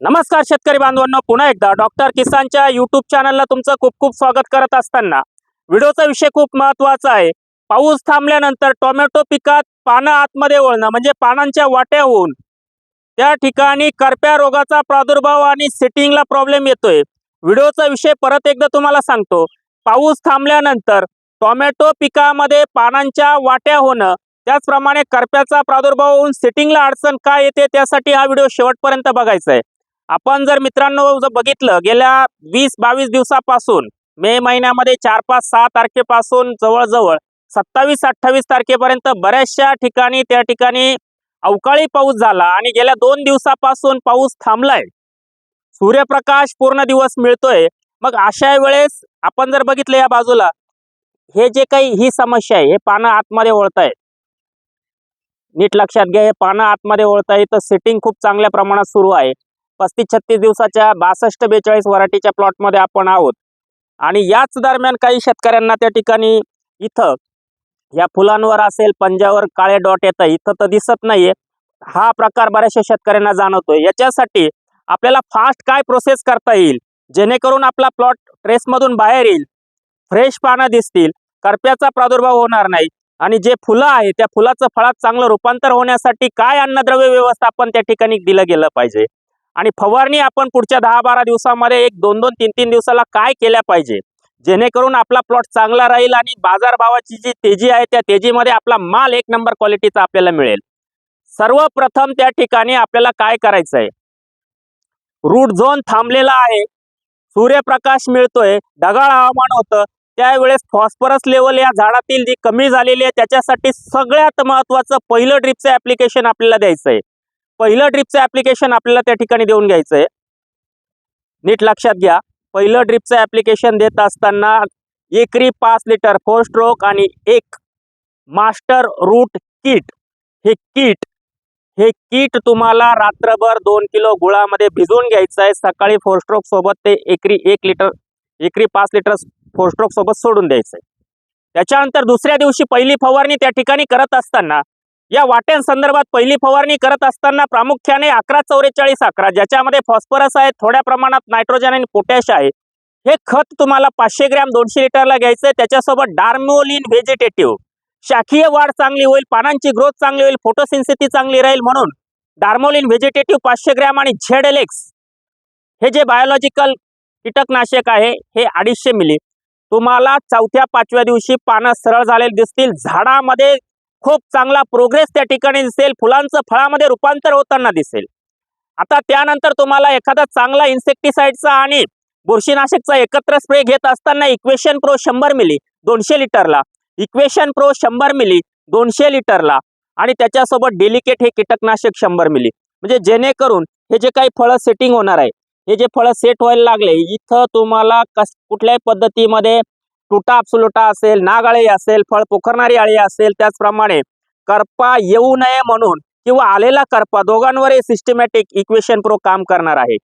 नमस्कार शेतकरी बांधवांनो पुन्हा एकदा डॉक्टर किसानच्या युट्यूब चॅनलला तुमचं खूप खूप स्वागत करत असताना व्हिडिओचा विषय खूप महत्त्वाचा आहे. पाऊस थांबल्यानंतर टोमॅटो पिकात पानं आतमध्ये वळणं म्हणजे पानांच्या वाट्या होऊन त्या ठिकाणी करप्या रोगाचा प्रादुर्भाव आणि सेटिंगला प्रॉब्लेम येतोय. व्हिडिओचा विषय परत एकदा तुम्हाला सांगतो. पाऊस थांबल्यानंतर टोमॅटो पिकामध्ये पानांच्या वाट्या होणं त्याचप्रमाणे करप्याचा प्रादुर्भाव होऊन सेटिंगला अडचण काय येते त्यासाठी हा व्हिडिओ शेवटपर्यंत बघायचा आहे. आपण जर मित्रांनो जर बघितलं गेल्या वीस बावीस दिवसापासून मे महिन्यामध्ये चार पाच सहा तारखेपासून जवळजवळ सत्तावीस अठ्ठावीस तारखेपर्यंत बऱ्याचशा ठिकाणी त्या ठिकाणी अवकाळी पाऊस झाला आणि गेल्या दोन दिवसापासून पाऊस थांबलाय. सूर्यप्रकाश पूर्ण दिवस मिळतोय. मग अशा वेळेस आपण जर बघितलं या बाजूला हे जे काही ही समस्या आहे हे पानं आतमध्ये ओळतायत. नीट लक्षात घ्या हे पानं आतमध्ये ओळताय तर सेटिंग खूप चांगल्या प्रमाणात सुरू आहे. पस्तीस छत्तीस दिवसाच्या बासष्ट बेचाळीस वराठीच्या प्लॉटमध्ये आपण आहोत. आणि याच दरम्यान काही शेतकऱ्यांना त्या ठिकाणी इथं या फुलांवर असेल पंजावर काळे डॉट येतं इथं तर दिसत नाहीये. हा प्रकार बऱ्याचशा शेतकऱ्यांना जाणवतोय. याच्यासाठी आपल्याला फास्ट काय प्रोसेस करता येईल? जेणेकरून आपला प्लॉट ट्रेसमधून बाहेर येईल फ्रेश पानं दिसतील करप्याचा प्रादुर्भाव होणार नाही आणि जे फुलं आहे त्या फुलाचं फळात चांगलं रूपांतर होण्यासाठी काय अन्नद्रव्य व्यवस्थापन त्या ठिकाणी दिलं गेलं पाहिजे? आणि फवारणी आपण पुढच्या दहा बारा दिवसामध्ये एक दोन दोन तीन तीन दिवसाला काय केल्या पाहिजे? जेणेकरून आपला प्लॉट चांगला राहील आणि बाजारभावाची जी तेजी आहे त्या तेजीमध्ये आपला माल एक नंबर क्वालिटीचा आपल्याला मिळेल. सर्वप्रथम त्या ठिकाणी आपल्याला काय करायचं आहे रूट झोन थांबलेला आहे. सूर्यप्रकाश मिळतोय. ढगाळ हवामान होतं. त्यावेळेस फॉस्फरस लेवल या झाडातील जी कमी झालेली आहे त्याच्यासाठी सगळ्यात महत्वाचं पहिलं ड्रिपचं ऍप्लिकेशन आपल्याला द्यायचं आहे पहिलं ड्रिपचं ॲप्लिकेशन आपल्याला त्या ठिकाणी देऊन घ्यायचं आहे नीट लक्षात घ्या. पहिलं ड्रिपचं ॲप्लिकेशन देत असताना एकरी पाच लिटर फोर स्ट्रोक आणि एक मास्टर रूट किट हे किट हे किट तुम्हाला रात्रभर दोन किलो गुळामध्ये भिजवून घ्यायचं आहे सकाळी फोर स्ट्रोक सोबत ते एकरी एक लिटर एकरी पाच लिटर फोर स्ट्रोक सोबत सोडून द्यायचं आहे त्याच्यानंतर दुसऱ्या दिवशी पहिली फवारणी त्या ठिकाणी करत असताना या वाट्यांसंदर्भात पहिली फवारणी करत असताना प्रामुख्याने अकरा चौवेचाळीस अकरा ज्याच्यामध्ये फॉस्फरस आहे थोड्या प्रमाणात नायट्रोजन आणि पोटॅश आहे. हे खत तुम्हाला पाचशे ग्रॅम दोनशे लिटरला घ्यायचं आहे. त्याच्यासोबत डार्मोलिन व्हेजिटेटिव्ह. शाखीय वाढ चांगली होईल पानांची ग्रोथ चांगली होईल फोटोसिन्सिटी चांगली राहील म्हणून डार्मोलिन व्हेजिटेटिव्ह पाचशे ग्रॅम आणि झेड एलेक्स हे जे बायोलॉजिकल कीटकनाशक आहे हे अडीचशे मिली. तुम्हाला चौथ्या पाचव्या दिवशी पानं सरळ झालेली दिसतील. झाडामध्ये खूप चांगला प्रोग्रेस त्या ठिकाणी दिसेल. फुलांचं फळामध्ये रूपांतर होताना दिसेल. आता त्यानंतर तुम्हाला एखादा चांगला इन्सेक्टिसाइडचा आणि बुरशीनाशकचा एकत्र स्प्रे घेत असताना इक्वेशन प्रो शंभर मिली दोनशे लिटरला. इक्वेशन प्रो शंभर मिली दोनशे लिटरला. आणि त्याच्यासोबत डेलिकेट हे कीटकनाशक शंभर मिली म्हणजे जेणेकरून हे जे काही फळं सेटिंग होणार आहे हे जे फळं सेट व्हायला लागले इथं तुम्हाला कस कुठल्याही पद्धतीमध्ये तुटा अपसुलोटा असेल नागाळी असेल फळ पोखरणारी आळी असेल त्याचप्रमाणे करपा येऊ नये म्हणून किंवा आलेला करपा दोघांवरही सिस्टमॅटिक इक्वेशन प्रो काम करणार आहे.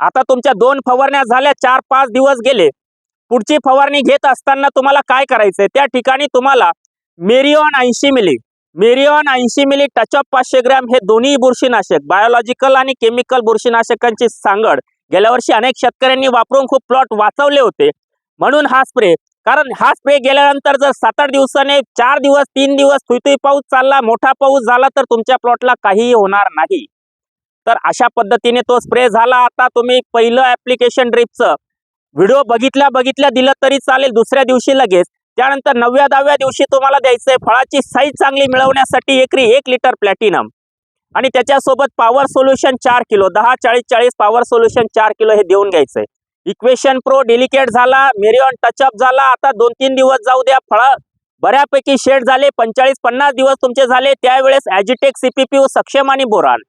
आता तुमच्या दोन फवारण्या झाल्या चार पाच दिवस गेले. पुढची फवारणी घेत असताना तुम्हाला काय करायचंय? त्या ठिकाणी तुम्हाला मेरिओन ऐंशी मिली. मेरिओन ऐंशी मिली टचअप पाचशे ग्रॅम हे दोन्ही बुरशीनाशक बायोलॉजिकल आणि केमिकल बुरशीनाशकांची सांगड गेल्या वर्षी अनेक शेतकऱ्यांनी वापरून खूप प्लॉट वाचवले होते. म्हणून हा स्प्रे कारण हा स्प्रे गेल्यानंतर जर सात आठ दिवसाने चार दिवस तीन दिवस तुईतुई पाऊस चालला मोठा पाऊस झाला तर तुमच्या प्लॉटला काहीही होणार नाही. तर अशा पद्धतीने तो स्प्रे झाला. आता तुम्ही पहिलं ऍप्लिकेशन ड्रिपचं व्हिडिओ बघितल्या बघितल्या दिलं तरी चालेल दुसऱ्या दिवशी लगेच. त्यानंतर नवव्या दहाव्या दिवशी तुम्हाला द्यायचंय फळाची साईज चांगली मिळवण्यासाठी एकरी एक लिटर प्लॅटिनम आणि त्याच्यासोबत पॉवर सोल्युशन चार किलो दहा चाळीस चाळीस पॉवर सोल्युशन चार किलो हे देऊन घ्यायचंय. इक्वेशन प्रो डेलिकेट झाला मेरियॉन टचअप झाला. आता दोन तीन दिवस जाऊ द्या फळ बऱ्यापैकी शेड झाले. पंचाळीस पन्नास दिवस तुमचे झाले. त्यावेळेस ॲजिटेक सीपीपीओ सक्षम आणि बोरान.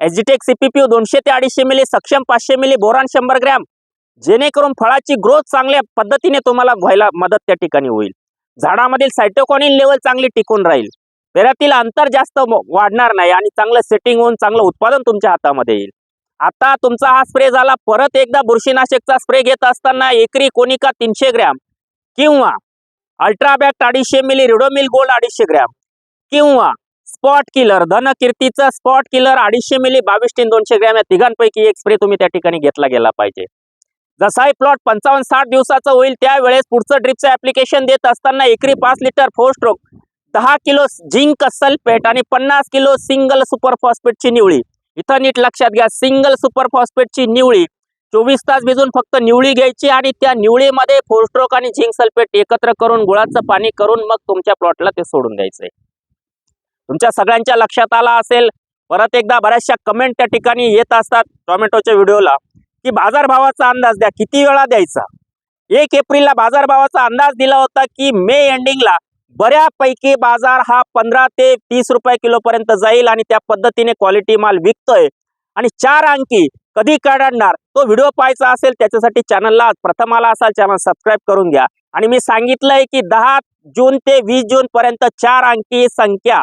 ॲजिटेक सीपीपीयू दोनशे ते अडीचशे मिली सक्षम पाचशे मिली बोरान शंभर ग्रॅम. जेणेकरून फळाची ग्रोथ चांगल्या पद्धतीने तुम्हाला व्हायला मदत त्या ठिकाणी होईल. झाडामधील सायटोकॉनिन लेवल चांगली टिकून राहील. पेरातील अंतर जास्त वाढणार नाही आणि चांगलं सेटिंग होऊन चांगलं उत्पादन तुमच्या हातामध्ये येईल. आता तुमचा हा स्प्रे झाला परत एकदा बुरशीनाशकचा स्प्रे घेत असताना एकरी कोनिका तीनशे ग्रॅम किंवा अल्ट्राबॅक्ट अडीचशे मिली रिडोमिल गोल्ड अडीचशे ग्रॅम किंवा स्पॉट किलर धनकीर्तीचा स्पॉट किलर अडीचशे मिली बावीस टीन दोनशे ग्रॅम या तिघांपैकी एक स्प्रे तुम्ही त्या ठिकाणी घेतला गेला पाहिजे. जसाही प्लॉट पंचावन्न साठ दिवसाचा होईल त्यावेळेस पुढचं ड्रिपचं ऍप्लिकेशन देत असताना एकरी पाच लिटर फोर स्ट्रोक दहा किलो झिंक सल्फेट आणि पन्नास किलो सिंगल सुपर फॉस्फेटची निवळी. इथं नीट लक्षात घ्या सिंगल सुपर फॉस्फेटची निवळी. चोवीस तास भिजून फक्त निवळी घ्यायची आणि त्या निवळीमध्ये फोर स्ट्रोक आणि झिंक सल्फेट एकत्र करून गुळाचं पाणी करून मग तुमच्या प्लॉटला ते सोडून द्यायचंय. तुमच्या सगळ्यांच्या लक्षात आला असेल परत एकदा बऱ्याचशा कमेंट त्या ठिकाणी येत असतात टोमॅटोच्या व्हिडिओला की बाजारभावाचा अंदाज द्या किती वेळा द्यायचा? एक एप्रिलला बाजारभावाचा अंदाज दिला होता की मे एंडिंगला बऱ्यापैकी बाजार हा पंधरा ते तीस रुपये किलोपर्यंत जाईल आणि त्या पद्धतीने क्वालिटी माल विकतोय. आणि चार अंकी कधी काढणार तो व्हिडिओ पाहायचा असेल त्याच्यासाठी चॅनलला प्रथम आला असाल चॅनल सबस्क्राईब करून घ्या. आणि मी सांगितलंय की दहा जून ते वीस जून पर्यंत चार अंकी संख्या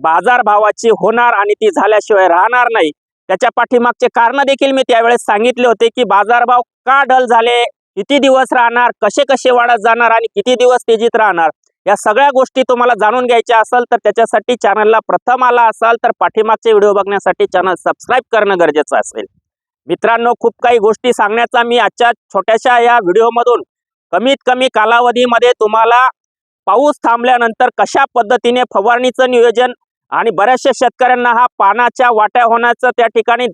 बाजारभावाची होणार आणि ती झाल्याशिवाय राहणार नाही. त्याच्या पाठीमागचे कारण देखील मी त्यावेळेस सांगितले होते की बाजारभाव का ढल झाले किती दिवस राहणार कसे कसे वाढत जाणार आणि किती दिवस तेजीत राहणार. या सगळ्या गोष्टी तुम्हाला जाणून घ्यायच्या असेल तर त्याच्यासाठी चॅनलला प्रथम आला असाल तर पाठीमागचे व्हिडिओ बघण्यासाठी चॅनल सबस्क्राईब करणं गरजेचं असेल. मित्रांनो खूप काही गोष्टी सांगण्याचा मी आजच्या छोट्याशा या व्हिडिओमधून कमीत कमी कालावधीमध्ये तुम्हाला पाऊस थांबल्यानंतर कशा पद्धतीने फवारणीचं नियोजन आणि बऱ्याचशा शेतकऱ्यांना हा पानाच्या वाट्या होण्याचा त्या ठिकाणी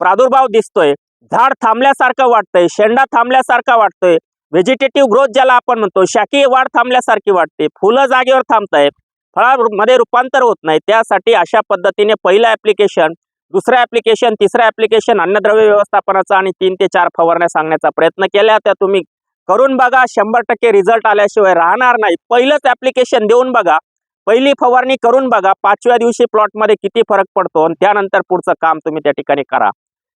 प्रादुर्भाव दिसतोय. झाड थांबल्यासारखं वाटतंय शेंडा थांबल्यासारखा वाटतोय. व्हेजिटेटिव्ह ग्रोथ ज्याला आपण म्हणतो शाकीय वाढ थांबल्यासारखी वाटते. फुलं जागेवर थांबतायत. फळामध्ये रूपांतर होत नाही. त्यासाठी अशा पद्धतीने पहिलं ऍप्लिकेशन दुसरं ऍप्लिकेशन तिसरं ऍप्लिकेशन अन्नद्रव्य व्यवस्थापनाचा आणि तीन ते चार फवारण्या सांगण्याचा प्रयत्न केल्या त्या तुम्ही करून बघा. शंभर टक्के रिझल्ट आल्याशिवाय राहणार नाही. पहिलंच ऍप्लिकेशन देऊन बघा. पहिली फवारणी करून बघा. पाचव्या दिवशी प्लॉटमध्ये किती फरक पडतो आणि त्यानंतर पुढचं काम तुम्ही त्या ठिकाणी करा.